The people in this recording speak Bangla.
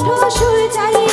ওঠো সুর চালিয়ে